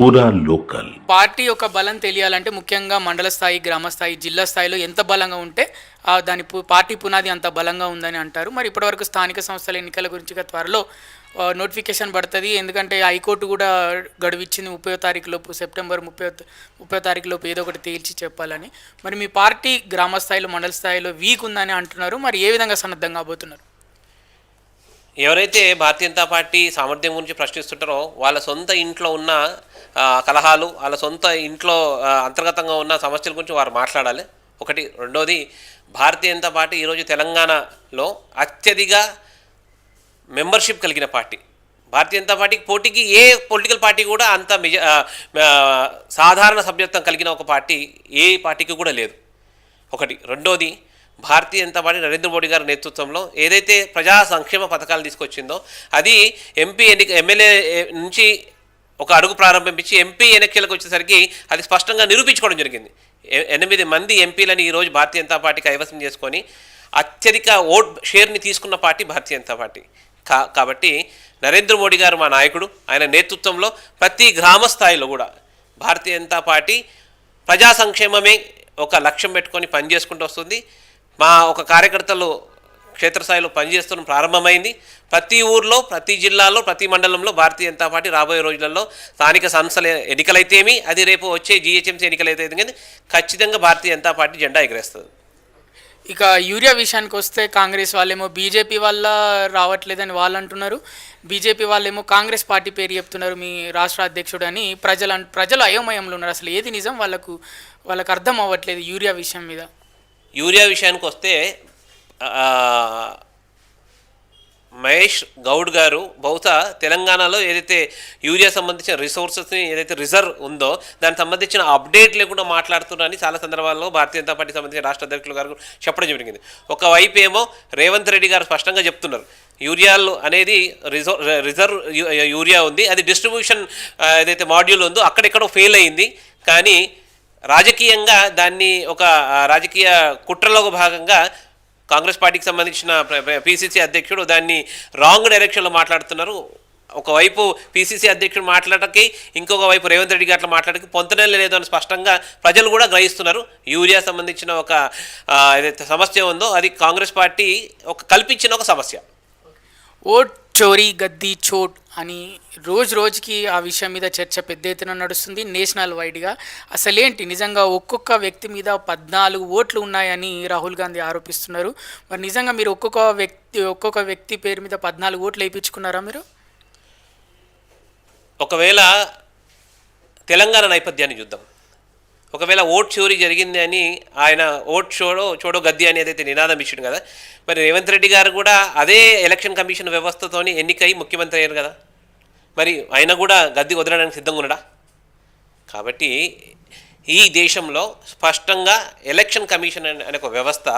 పూరా local. Party యొక్క బలం తెలియాలంటే ముఖ్యంగా మండల స్థాయి గ్రామ స్థాయి జిల్లా స్థాయిలో ఎంత బలంగా ఉంటే దాని పార్టీ పునాది అంత బలంగా ఉందని అంటారు. మరి ఇప్పటివరకు స్థానిక సంస్థల ఎన్నికల గురించి త్వరలో నోటిఫికేషన్ పడుతుంది. ఎందుకంటే హైకోర్టు కూడా గడువిచ్చింది ముప్పై తారీఖు లోపు సెప్టెంబర్ ముప్పై ముప్పై తారీఖు లోపు ఏదో ఒకటి తేల్చి చెప్పాలని. మరి మీ పార్టీ గ్రామ స్థాయిలో మండల స్థాయిలో వీక్ ఉందని అంటున్నారు. మరి ఏ విధంగా సన్నద్ధం కాబోతున్నారు? ఎవరైతే భారతీయ జనతా పార్టీ సామర్థ్యం గురించి ప్రశ్నిస్తుంటారో వాళ్ళ సొంత ఇంట్లో ఉన్న కలహాలు వాళ్ళ సొంత ఇంట్లో అంతర్గతంగా ఉన్న సమస్యల గురించి వారు మాట్లాడాలి. ఒకటి. రెండోది భారతీయ జనతా పార్టీ ఈరోజు తెలంగాణలో అత్యధిక మెంబర్షిప్ కలిగిన పార్టీ. భారతీయ జనతా పార్టీకి పోటీకి ఏ పొలిటికల్ పార్టీ కూడా అంత మెజ సాధారణ సభ్యత్వం కలిగిన ఒక పార్టీ ఏ పార్టీకి కూడా లేదు. ఒకటి. రెండోది భారతీయ జనతా పార్టీ నరేంద్ర మోడీ గారి నేతృత్వంలో ఏదైతే ప్రజా సంక్షేమ పథకాలు తీసుకొచ్చిందో అది ఎంపీ ఎన్నిక ఎమ్మెల్యే నుంచి ఒక అడుగు ప్రారంభించి ఎంపీ ఎన్నికలకు వచ్చేసరికి అది స్పష్టంగా నిరూపించుకోవడం జరిగింది. ఎనిమిది మంది ఎంపీలని ఈరోజు భారతీయ జనతా పార్టీ కైవసం చేసుకొని అత్యధిక ఓట్ షేర్ని తీసుకున్న పార్టీ భారతీయ జనతా పార్టీ. కా కాబట్టి నరేంద్ర మోడీ గారు మా నాయకుడు ఆయన నేతృత్వంలో ప్రతి గ్రామ స్థాయిలో కూడా భారతీయ జనతా పార్టీ ప్రజా సంక్షేమమే ఒక లక్ష్యం పెట్టుకొని పనిచేసుకుంటూ వస్తుంది. మా ఒక కార్యకర్తలు క్షేత్రస్థాయిలో పనిచేస్తున్న ప్రారంభమైంది. ప్రతి ఊర్లో ప్రతి జిల్లాలో ప్రతి మండలంలో భారతీయ జనతా పార్టీ రాబోయే రోజులలో స్థానిక సంస్థల ఎన్నికలైతేమి అది రేపు వచ్చే జిహెచ్ఎంసీ ఎన్నికలైతే కానీ ఖచ్చితంగా భారతీయ జనతా పార్టీ జెండా ఎగరేస్తుంది. ఇక యూరియా విషయానికి వస్తే కాంగ్రెస్ వాళ్ళేమో బీజేపీ వల్ల రావట్లేదని వాళ్ళు అంటున్నారు. బీజేపీ వాళ్ళేమో కాంగ్రెస్ పార్టీ పేరు చెప్తున్నారు మీ రాష్ట్ర అధ్యక్షుడు అని. ప్రజలు ప్రజలు అయోమయంలో ఉన్నారు. అసలు ఏది నిజం? వాళ్ళకు వాళ్ళకు అర్థం అవ్వట్లేదు యూరియా విషయం మీద. యూరియా విషయానికి వస్తే మహేష్ గౌడ్ గారు బహుశా తెలంగాణలో ఏదైతే యూరియా సంబంధించిన రిసోర్సెస్ని ఏదైతే రిజర్వ్ ఉందో దానికి సంబంధించిన అప్డేట్ లేకుండా మాట్లాడుతున్నారని చాలా సందర్భాల్లో భారతీయ జనతా పార్టీ సంబంధించిన రాష్ట్ర అధ్యక్షులు గారు చెప్పడం జరిగింది. ఒకవైపు ఏమో రేవంత్ రెడ్డి గారు స్పష్టంగా చెప్తున్నారు. యూరియాలు అనేది రిజర్వ్ రిజర్వ్ యూరియా ఉంది. అది డిస్ట్రిబ్యూషన్ ఏదైతే మాడ్యూల్ ఉందో అక్కడెక్కడో ఫెయిల్ అయింది. కానీ రాజకీయంగా దాన్ని ఒక రాజకీయ కుట్రలో భాగంగా కాంగ్రెస్ పార్టీకి సంబంధించిన పిసిసి అధ్యక్షుడు దాన్ని రాంగ్ డైరెక్షన్లో మాట్లాడుతున్నారు. ఒకవైపు పిసిసి అధ్యక్షుడు మాట్లాడకి ఇంకొక వైపు రేవంత్ రెడ్డి గారు మాట్లాడకి పొంతనే లేదు అని స్పష్టంగా ప్రజలు కూడా గ్రహిస్తున్నారు. యూరియా సంబంధించిన ఒక ఏదైతే సమస్య ఉందో అది కాంగ్రెస్ పార్టీ ఒక కల్పించిన ఒక సమస్య. ఓట్ చోరీ గద్దీ చోట్ అని రోజు రోజుకి ఆ విషయం మీద చర్చ పెద్ద ఎత్తున నడుస్తుంది నేషనల్ వైడ్గా. అసలేంటి? నిజంగా ఒక్కొక్క వ్యక్తి మీద పద్నాలుగు ఓట్లు ఉన్నాయని రాహుల్ గాంధీ ఆరోపిస్తున్నారు. మరి నిజంగా మీరు ఒక్కొక్క వ్యక్తి ఒక్కొక్క వ్యక్తి పేరు మీద పద్నాలుగు ఓట్లు వేయించుకున్నారా మీరు? ఒకవేళ తెలంగాణ నేపథ్యాన్ని చూద్దాం. ఒకవేళ ఓట్ చోరీ జరిగింది అని ఆయన ఓట్ చోడో చోడో గద్ది అని ఏదైతే నినాదం ఇచ్చిండు కదా. మరి రేవంత్ రెడ్డి గారు కూడా అదే ఎలక్షన్ కమిషన్ వ్యవస్థతోని ఎన్నికై ముఖ్యమంత్రి అయ్యారు కదా. మరి ఆయన కూడా గద్ది వదలడానికి సిద్ధంగా ఉన్నాడా? కాబట్టి ఈ దేశంలో స్పష్టంగా ఎలక్షన్ కమిషన్ అనే అనే ఒక వ్యవస్థ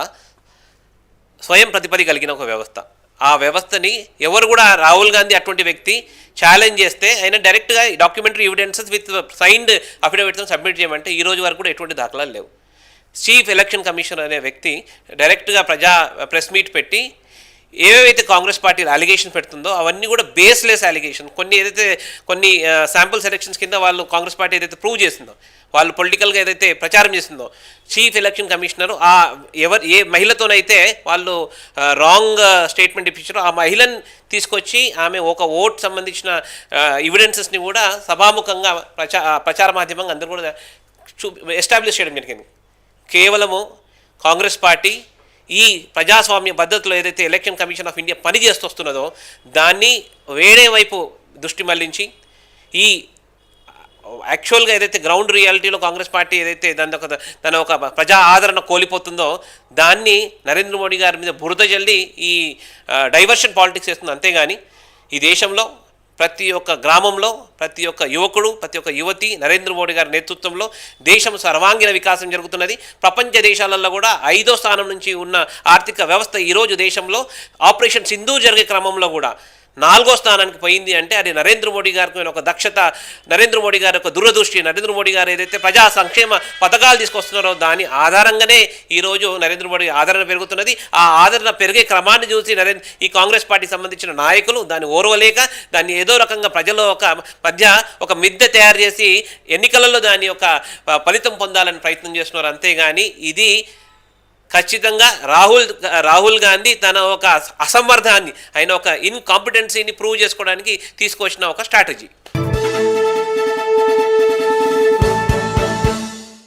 స్వయం ప్రతిపది కలిగిన ఒక వ్యవస్థ. ఆ వ్యవస్థని ఎవరు కూడా రాహుల్ గాంధీ అటువంటి వ్యక్తి ఛాలెంజ్ చేస్తే ఆయన డైరెక్ట్గా documentary evidences with signed affidavits submit చేయమంటే ఈ రోజు వరకు కూడా ఎటువంటి దాఖలాలు లేవు. చీఫ్ ఎలక్షన్ కమిషనర్ అనే వ్యక్తి డైరెక్ట్గా ప్రజా ప్రెస్ మీట్ పెట్టి ఏవేవైతే కాంగ్రెస్ పార్టీ అలిగేషన్ పెడుతుందో అవన్నీ కూడా బేస్లెస్ అలిగేషన్ కొన్ని ఏదైతే కొన్ని శాంపుల్ సెలక్షన్స్ కింద వాళ్ళు కాంగ్రెస్ పార్టీ ఏదైతే ప్రూవ్ చేసిందో వాళ్ళు పొలిటికల్గా ఏదైతే ప్రచారం చేసిందో చీఫ్ ఎలక్షన్ కమిషనర్ ఆ ఎవరు ఏ మహిళతోనైతే వాళ్ళు రాంగ్ స్టేట్మెంట్ ఇప్పించారో ఆ మహిళను తీసుకొచ్చి ఆమె ఒక ఓట్ సంబంధించిన ఎవిడెన్సెస్ని కూడా సభాముఖంగా ప్రచా ప్రచార మాధ్యమంగా అందరూ కూడా చూ ఎస్టాబ్లిష్ చేయడం జరిగింది. కేవలము కాంగ్రెస్ పార్టీ ఈ ప్రజాస్వామ్య పద్ధతిలో ఏదైతే ఎలక్షన్ కమిషన్ ఆఫ్ ఇండియా పనిచేస్తొస్తున్నదో దాన్ని వేరే వైపు దృష్టి మళ్ళించి ఈ యాక్చువల్గా ఏదైతే గ్రౌండ్ రియాలిటీలో కాంగ్రెస్ పార్టీ ఏదైతే దాని ఒక తన ఒక ప్రజా ఆదరణ కోల్పోతుందో దాన్ని నరేంద్ర మోడీ గారి మీద బురద జల్లి ఈ డైవర్షన్ పాలిటిక్స్ చేస్తుంది. అంతేగాని ఈ దేశంలో ప్రతి ఒక్క గ్రామంలో ప్రతి ఒక్క యువకుడు ప్రతి ఒక్క యువతి నరేంద్ర మోడీ గారి నేతృత్వంలో దేశం సర్వాంగీణ వికాసం జరుగుతున్నది. ప్రపంచ దేశాలలో కూడా ఐదో స్థానం నుంచి ఉన్న ఆర్థిక వ్యవస్థ ఈరోజు దేశంలో ఆపరేషన్ సింధు జరిగే క్రమంలో కూడా నాలుగో స్థానానికి పోయింది అంటే అది నరేంద్ర మోడీ గారికి ఒక దక్షత నరేంద్ర మోడీ గారి యొక్క దూరదృష్టి నరేంద్ర మోడీ గారు ఏదైతే ప్రజా సంక్షేమ పథకాలు తీసుకొస్తున్నారో దాని ఆధారంగానే ఈరోజు నరేంద్ర మోడీ ఆదరణ పెరుగుతున్నది. ఆ ఆదరణ పెరిగే క్రమాన్ని చూసి నరేంద్ర ఈ కాంగ్రెస్ పార్టీకి సంబంధించిన నాయకులు దాన్ని ఓర్వలేక దాన్ని ఏదో రకంగా ప్రజల్లో ఒక మధ్య ఒక మిద్దె తయారు చేసి ఎన్నికలలో దాని యొక్క ఫలితం పొందాలని ప్రయత్నం చేస్తున్నారు. అంతేగాని ఇది ఖచ్చితంగా రాహుల్ రాహుల్ గాంధీ తన ఒక అసమర్థాన్ని ఆయన ఒక ఇన్కాంపిటెన్సీని ప్రూవ్ చేసుకోవడానికి తీసుకొచ్చిన ఒక స్ట్రాటజీ